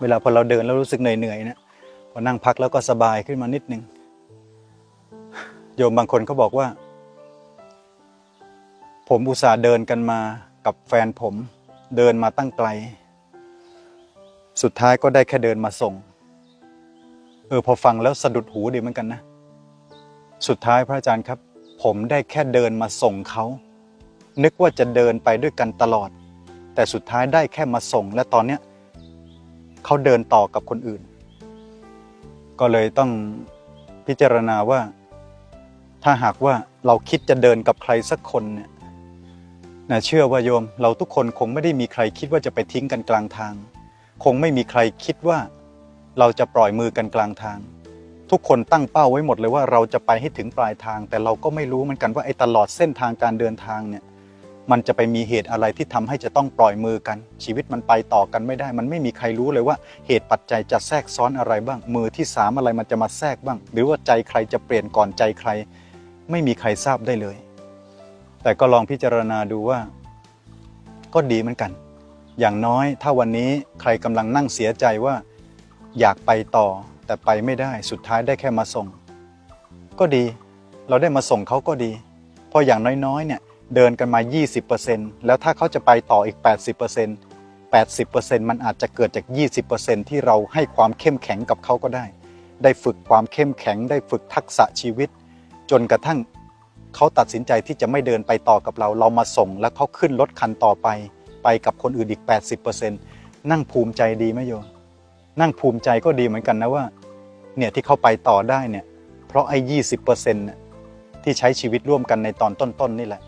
เวลาพอเราเดินแล้วรู้สึกเหนื่อยๆเนะพอนั่งพักแล้วก็สบายขึ้นมานิดนึงโยมบางคนเขาบอกว่า ผมอุตส่าห์เดินกันมากับแฟนผมเดินมาตั้งไกล สุดท้ายก็ได้แค่เดินมาส่ง เออพอฟังแล้วสะดุดหูดีเหมือนกันนะ สุดท้ายพระอาจารย์ครับ ผมได้แค่เดินมาส่งเขา นึกว่าจะเดินไปด้วยกันตลอด แต่สุดท้ายได้แค่มาส่ง และตอนเนี้ย เขาเดินต่อกับคนอื่น ก็เลยต้องพิจารณาว่า ถ้าหากว่าเราคิดจะเดินกับใครสักคนเนี่ยนะเชื่อว่าโยม เราทุกคนคงไม่ได้มีใครคิดว่าจะไปทิ้งกันกลางทาง คงไม่มีใครคิดว่า เราจะปล่อยมือกันกลางทาง ทุกคนตั้งเป้าไว้หมดเลยว่าเราจะไปให้ถึงปลายทาง แต่เราก็ไม่รู้เหมือนกันว่าไอ้ตลอดเส้นทางการเดินทางเนี่ย มันจะไปมีเหตุอะไรที่ทำให้จะต้องปล่อยมือกัน ชีวิตมันไปต่อกันไม่ได้ มันไม่มีใครรู้เลยว่าเหตุปัจจัยจะแทรกซ้อนอะไรบ้าง มือที่สามอะไรมันจะมาแทรกบ้าง หรือว่าใจใครจะเปลี่ยนก่อนใจใคร ไม่มีใครทราบได้เลย แต่ก็ลองพิจารณาดูว่า ก็ดีเหมือนกัน อย่างน้อยถ้าวันนี้ใครกำลังนั่งเสียใจว่า อยากไปต่อ แต่ไปไม่ได้สุดท้ายได้แค่มาส่ง ก็ดี เราได้มาส่งเขาก็ดีพราะอย่างน้อยๆเนี่ย เดินกันมา 20%แล้วถ้าเขาจะไปต่ออีก 80% 80%มันอาจจะเกิดจาก 20%ที่เราให้ความเข้มแข็งกับเขาก็ได้ ได้ฝึกความเข้มแข็ง ได้ฝึกทักษะชีวิต จนกระทั่งเขาตัดสินใจที่จะไม่เดินไปต่อกับเรา เรามาส่ง แล้วเขาขึ้นรถคันต่อไป ไปกับคนอื่นอีก 80%นั่งภูมิใจดีไหมโยม นั่งภูมิใจก็ดีเหมือนกันนะว่า เนี่ยที่เขาไปต่อได้เนี่ย เพราะไอ้ยี่สิบเปอร์เซ็นต์เนี่ยที่ใช้ชีวิตร่วมกันในตอนต้นๆนี่แหละ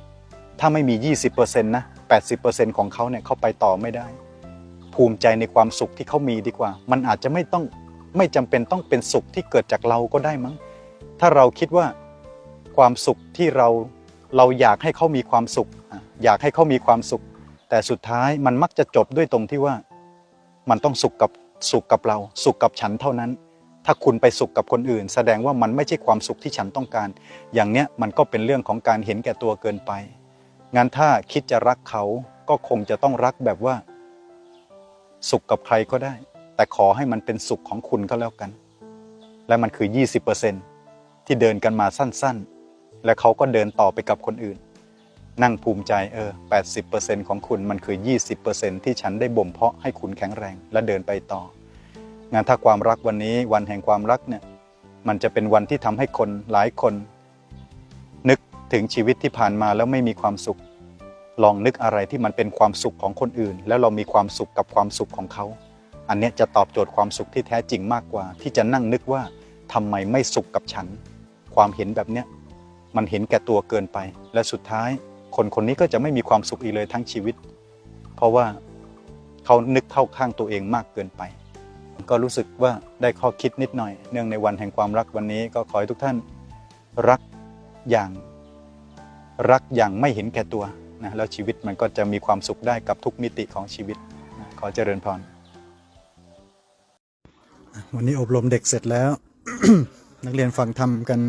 ถ้าไม่มี 20%นะ 80%ของเขาเนี่ยเขาไปต่อไม่ได้ ภูมิใจในความสุขที่เขามีดีกว่า มันอาจจะไม่ต้องไม่จำเป็นต้องเป็นสุขที่เกิดจากเราก็ได้มั้ง ถ้าเราคิดว่าความสุขที่เราเราอยากให้เขามีความสุข อยากให้เขามีความสุข แต่สุดท้ายมันมักจะจบด้วยตรงที่ว่า มันต้องสุขกับสุขกับเรา สุขกับฉันเท่านั้น ถ้าคุณไปสุขกับคนอื่น แสดงว่ามันไม่ใช่ความสุขที่ฉันต้องการ อย่างเนี้ยมันก็เป็นเรื่องของการเห็นแก่ตัวเกินไป งั้นถ้าคิดจะรักเขาก็คงจะต้องรักแบบว่า สุขกับใครก็ได้ แต่ขอให้มันเป็นสุขของคุณก็แล้วกัน และมันคือ 20%ที่เดินกันมาสั้นๆ และเขาก็เดินต่อไปกับคนอื่น นั่งภูมิใจเออ 80%ของคุณมันคือ 20%ที่ฉันได้บ่มเพาะให้คุณแข็งแรงและเดินไปต่องานถ้าความรักวันนี้วันแห่งความรักเนี่ย มันจะเป็นวันที่ทำให้คนหลายคน ถึงชีวิตที่ผ่านมาแล้วไม่มีความสุข ลองนึกอะไรที่มันเป็นความสุขของคนอื่น แล้วเรามีความสุขกับความสุขของเขา อันนี้จะตอบโจทย์ความสุขที่แท้จริงมากกว่า ที่จะนั่งนึกว่าทำไมไม่สุขกับฉัน ความเห็นแบบเนี้ยมันเห็นแก่ตัวเกินไป และสุดท้าย คนคนนี้ก็จะไม่มีความสุขอีกเลยทั้งชีวิต เพราะว่าเขานึกเข้าข้างตัวเองมากเกินไป ก็รู้สึกว่าได้ข้อคิดนิดหน่อย เนื่องในวันแห่งความรักวันนี้ก็ขอให้ทุกท่านรักอย่าง รักอย่างไม่เห็นแก่ตัวนะแล้วชีวิตมันก็จะมีความสุขได้กับทุกมิติของชีวิตนะขอเจริญพรวันนี้อบรมเด็กเสร็จแล้ว นักเรียนฟังทำกัน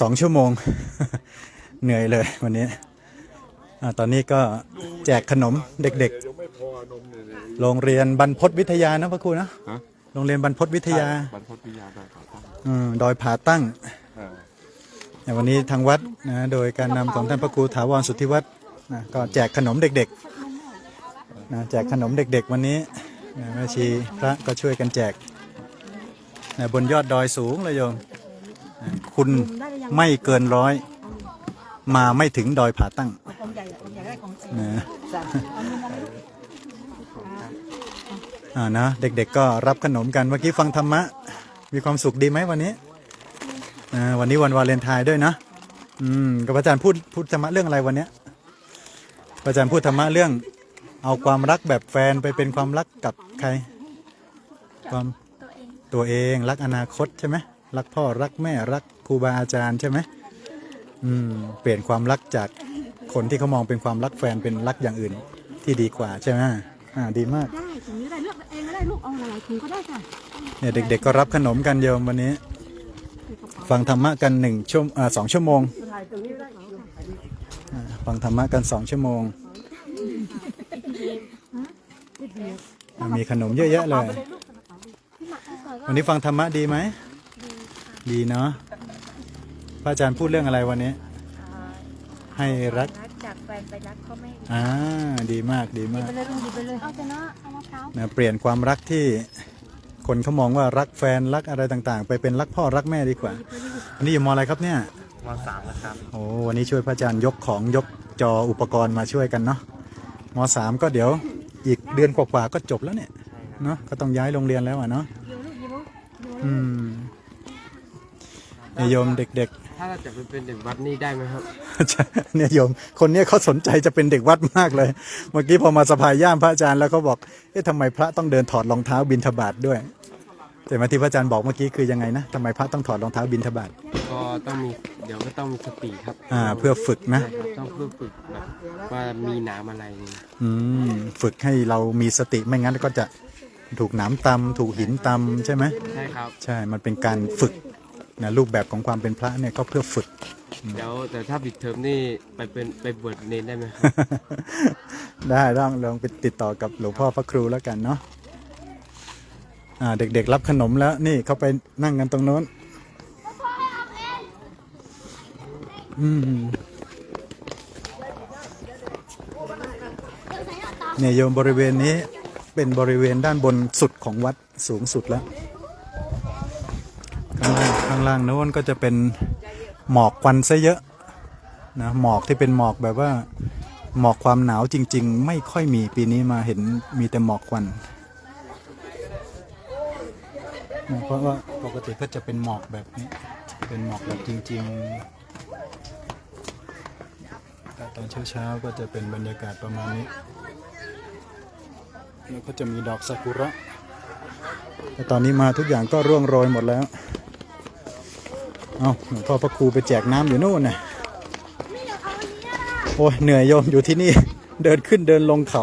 สองชั่วโมง เหนื่อยเลยวันนี้อาตอนนี้ก็แจกขนมเด็กเดี๋ยวไม่พอนมเนี่ยเนี่ยๆโรงเรียนบรรพตวิทยานะพระครูนะฮะโรงเรียนบรรพตวิทยาบรรพตวิทยาได้ขอตั้งอืมดอยผาตั้งเออใน วันนี้ทางวัดนะโดยการนำของท่านพระครูถาวรสุทธิวัฒน์นะก็แจกขนมเด็กๆนะแจกขนมเด็กๆ วันนี้นะแม่ชีพระก็ช่วยกันแจกนะบนยอดดอยสูงเลยโยมนะคุณไม่เกินร้อย มาไม่ถึงดอยผาตั้งของใหญ่ของใหญ่ได้ของเองนะจ้ะเอามือมาเลยอ่านะเด็กๆก็รับขนมกันเมื่อกี้ฟังธรรมะ มีความสุขดีไหมวันนี้ วันนี้วันวาเลนไทน์ด้วยนะอืมกับอาจารย์พูดพูดธรรมะเรื่องอะไรวันเนี้ยอาจารย์พูดธรรมะเรื่อง เอาความรักแบบแฟนไปเป็นความรักกับใคร ความตัวเองรักอนาคตใช่ไหมรักพ่อรักแม่รักครูบาอาจารย์ใช่ไหมอืมเปลี่ยนความรักจากคนที่เขามองเป็นความรักแฟนเป็นรักอย่างอื่นที่ดีกว่าใช่ไหมอ่าดีมากได้ถุงนี้ได้เลือกเองก็ได้ลูกเอาหลายๆถุงก็ได้ค่ะเนี่ยเด็กๆก็รับขนมกันโยมวันนี้ ฟังธรรมะกันหนึ่งชั่วอ่าสองชั่วโมงถ่ายตรงนี้ได้อ่าฟังธรรมะกันสองชั่วโมงอ่ามีขนมเยอะแยะเลยไปเลยลูกวันนี้ฟังธรรมะดีไหม ดีเนาะพระอาจารย์พูดเรื่องอะไรวันนี้ ให้รักรักจากแฟนไปรักเขาไม่อ่าดีมากดีมากไปเลยลุงหยิบไปเลยเอาแต่เนาะเอามะพร้าวนะเปลี่ยนความรักที่ คนเขามองว่ารักแฟนรักอะไรต่างๆ ไปเป็นรักพ่อรักแม่ดีกว่าอันนี้อยู่มออะไรครับเนี่ยมสามแล้วครับโอ้วันนี้ช่วยพระอาจารย์ยกของยกจออุปกรณ์มาช่วยกันเนาะมสามก็เดี๋ยวอีกเดือนกว่าๆก็จบแล้วเนี่ยเนาะก็ต้องย้ายโรงเรียนแล้วอะเนาะอยู่ลูกหยิบลูกอยู่อืมเนี่ยโยมเด็กถ้าเราจะไปเป็นเด็กวัดนี่ได้ไหมครับๆเนี่ยโยม คนเนี้ยเขาสนใจจะเป็นเด็กวัดมากเลย เมื่อกี้พอมาสะพายย่ามพระอาจารย์แล้วเขาบอก เอ๊ะทำไมพระต้องเดินถอดรองเท้าบินทบาทด้วย แต่มาที่พระอาจารย์บอกเมื่อกี้คือยังไงนะทำไมพระต้องถอดรองเท้าบินทบาท ก็ต้องมีเดี๋ยวก็ต้องมีสติครับอ่าเพื่อฝึกนะ ใช่ครับต้องเพื่อฝึกแบบว่ามีหนามอะไรนี่อืมฝึกให้เรามีสติไม่งั้นก็จะถูกหนามตำถูกหินตำใช่ไหม ใช่ครับ ใช่ มันเป็นการฝึก นะรูปแบบของความเป็นพระเนี่ยก็เพื่อฝึก เดี๋ยวแต่ถ้าปิดเทอมนี่ไปเป็นไปบวชเนนได้ไหมครับ ได้ลองลองไปติดต่อกับหลวงพ่อพระครูแล้วกันเนาะอ่าเด็กๆรับขนมแล้วนี่เขาไปนั่งกันตรงโน้นอืมเนี่ยโยมบริเวณนี้เป็นบริเวณด้านบนสุดของวัดสูงสุดแล้ว ข้างล่างข้างล่างโน้นก็จะเป็นหมอกควันซะเยอะนะหมอกที่เป็นหมอกแบบว่า หมอกความหนาวจริง ๆ ไม่ค่อยมีปีนี้มาเห็นมีแต่หมอกควันนะเพราะว่าปกติก็จะเป็นหมอกแบบนี้ เป็นหมอกแบบจริงๆแต่ตอนเช้าๆก็จะเป็นบรรยากาศประมาณนี้แล้วก็จะมีดอกซากุระแต่ตอนนี้มาทุกอย่างก็ร่วงโรยหมดแล้ว เอาหลวงพ่อพระครูไปแจกน้ำอยู่นู่นน่ะโอ้ยเหนื่อยโยมอยู่ที่นี่ เดินขึ้นเดินลงเขา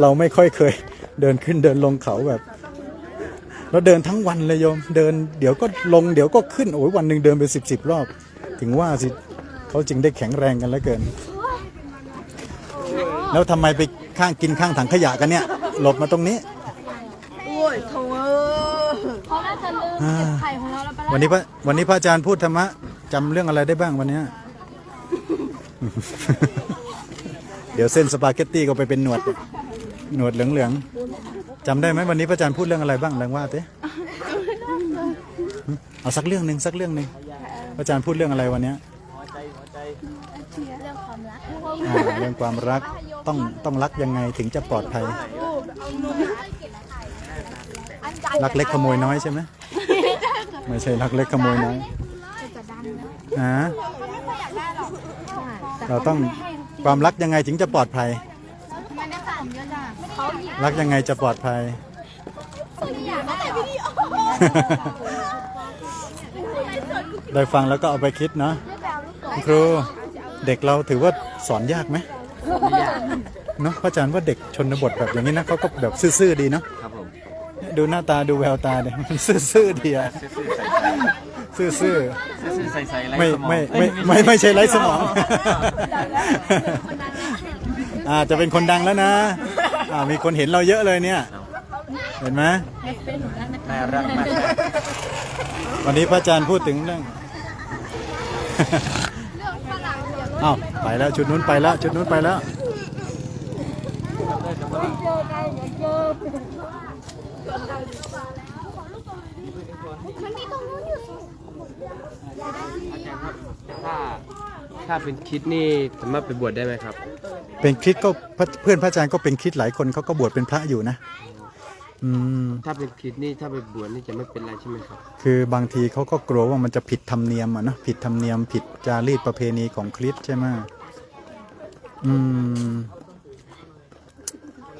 เราไม่ค่อยเคย เดินขึ้นเดินลงเขาแบบเราเดินทั้งวันเลยโยม เดินเดี๋ยวก็ลงเดี๋ยวก็ขึ้นโอ้ยวันหนึ่งเดินไปสิบสิบรอบ ถึงว่าสิเขาจึงได้แข็งแรงกันแล้วเกิน แล้วทำไมไปข้างกินข้างถังขยะกันเนี่ย หลบมาตรงนี้โอ้ยโถเอ้ยเขาน่าจะลืมเก็บไข่ วันนี้พระวันนี้พระอาจารย์พูดธรรมะจำเรื่องอะไรได้บ้างวันเนี้ย เดี๋ยวเส้นสปาเกตตี้ก็ไปเป็นหนวด หนวดเหลืองๆจำได้ไหมวันนี้พระอาจารย์พูดเรื่องอะไรบ้างแรงว่าเต้เอาสักเรื่องหนึ่งสักเรื่องหนึ่งพระอาจารย์พูดเรื่องอะไรวันเนี้ยเรื่องความรักอ่าเรื่องความรักต้องต้องรักยังไงถึงจะปลอดภัย รักเล็กขโมยน้อยใช่ไหม ไม่ใช่รักเล็กขโมยน้อยฮะเราต้องความรักยังไงถึงจะปลอดภัยไม่ได้ขนมเยอะจ้ะเขาหยิบรักยังไงจะปลอดภัยได้ฟังแล้วก็เอาไปคิดเนาะคุณครูเด็กเราถือว่าสอนยากไหมเนาะพระอาจารย์ว่าเด็กชนบทแบบอย่างนี้นะเขาก็แบบซื่อๆดีเนาะครับผม ดูหน้าตาดูแววตาเนี่ยมันซื่อๆดีอะซื่อซื่อใส่ใส่ๆไม่ไม่ไม่ไม่ไม่ใช่ไร้สมองอ่าจะเป็นคนดังแล้วนะอ่ามีคนเห็นเราเยอะเลยเนี่ย เห็นไหมน่ารักมากวันนี้พระอาจารย์พูดถึงเรื่องอ้าวไปแล้วชุดนู้นไปแล้วชุดนู้นไปแล้ว ถ้าถ้าเป็นคิดนี่สามารถไปบวชได้ไหมครับ เป็นคริสก็พระเพื่อนพระอาจารย์ก็เป็นคริสหลายคนเขาก็บวชเป็นพระอยู่นะ อืม ถ้าเป็นคิดนี่ถ้าไปบวชนี่จะไม่เป็นไรใช่ไหมครับ คือบางทีเขาก็กลัวว่ามันจะผิดธรรมเนียมอะเนาะผิดธรรมเนียมผิดจารีตประเพณีของคริสต์ใช่ไหมอืม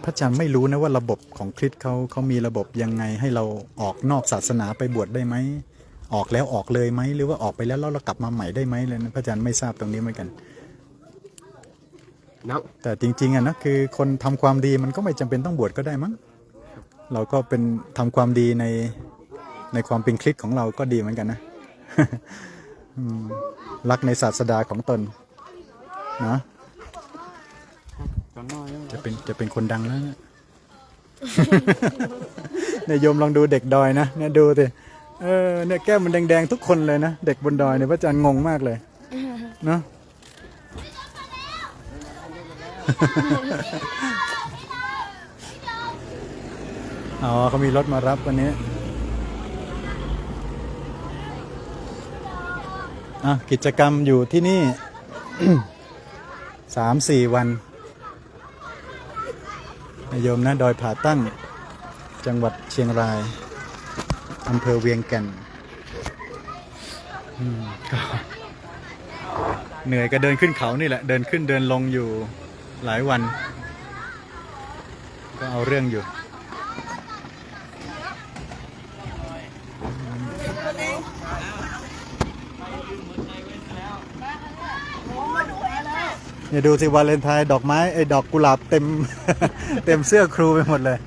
พระอาจารย์ไม่รู้นะว่าระบบของคริสต์เขาเขามีระบบยังไงให้เราออกนอกศาสนาไปบวชได้ไหมออกแล้วออกเลยไหมหรือว่าออกไปแล้วแล้วเรากลับมาใหม่ได้ไหมเลยนะพระอาจารย์ไม่ทราบตรงนี้เหมือนกันนับแต่จริง ๆอะนะคือคนทำความดีมันก็ไม่จำเป็นต้องบวชก็ได้มั้งเราก็เป็นทำความดีในในความเป็นคริสต์ของเราก็ดีเหมือนกันนะอืมรักในศาสดาของตนนะตอนน้อย จะเป็นจะเป็นคนดังแล้วนะเนี่ยโยมลองดูเด็กดอยนะเนี่ยดูสิเออเนี่ยแก้มมันแดงๆทุกคนเลยนะเด็กบนดอยเนี่ยพระอาจารย์งงมากเลยเนาะ อ๋อเขามีรถมารับวันนี้อะกิจกรรมอยู่ที่นี่ สามสี่วัน โยมนะดอยผาตั้ง จังหวัดเชียงรายอำเภอเวียงแก่นเหนื่อยก็เดินขึ้นเขานี่แหละ เดินขึ้นเดินลงอยู่หลายวัน ก็เอาเรื่องอยู่ เนี่ยดูสิวาเลนไทน์ดอกไม้ไอ้ดอกกุหลาบเต็ม เต็มเสื้อครูไปหมดเลย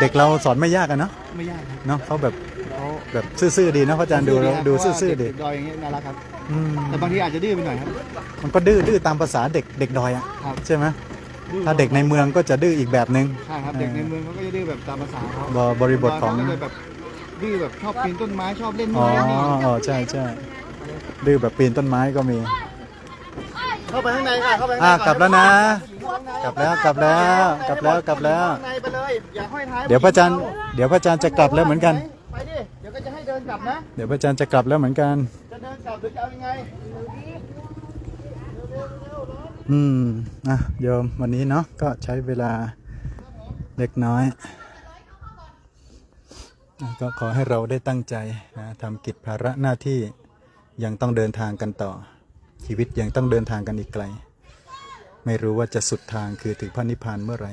เด็กเราสอนไม่ยากอะเนาะไม่ยากครับเนาะเขาแบบเขาแบบซื่อๆดีนะพระอาจารย์ดูแล้วดูซื่อๆดีเด็กดอยอย่างเงี้ยน่ารักครับ อืมแต่บางทีอาจจะดื้อไปหน่อยครับ มันก็ดื้อดื้อตามภาษาเด็กเด็กดอยอะครับ ใช่ไหมถ้าเด็กในเมืองก็จะดื้ออีกแบบนึง ใช่ครับเด็กในเมืองเขาก็จะดื้อแบบตามภาษาเขาบริบทของ เด็กดยเขาก็เลยแบบดื้อแบบชอบปีนต้นไม้ชอบเล่นอ๋นู่อนเล่นนี่อ๋อใช่ใช่ดื้อแบบปีนต้นไม้ก็มี เข้าไปข้างในค่ะเข้าไปข้างในอะก่อนกลับแล้วนะ กลับแล้วกลับแล้วกลับแล้วกลับแล้ว ข้างในไปเลยอย่าห้อยท้ายเดี๋ยวพระอาจารย์เดี๋ยวพระอาจารย์จะกลับแล้วเหมือนกัน ไปดิเดี๋ยวก็จะให้เดินกลับนะ เดี๋ยวพระอาจารย์จะกลับแล้วเหมือนกัน จะเดินกลับหรือจะเอายังไงอืมอะโยมวันนี้เนาะก็ใช้เวลาเล็กน้อยอะก็ขอให้เราได้ตั้งใจนะทำกิจภาระหน้าที่ยังต้องเดินทางกันต่อ ชีวิตยังต้องเดินทางกันอีกไกล ไม่รู้ว่าจะสุดทางคือถึงพระนิพพานเมื่อไร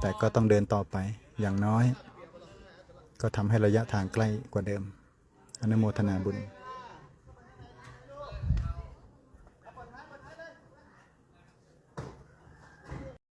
แต่ก็ต้องเดินต่อไปอย่างน้อย ก็ทำให้ระยะทางใกล้กว่าเดิม อนุโมทนาบุญ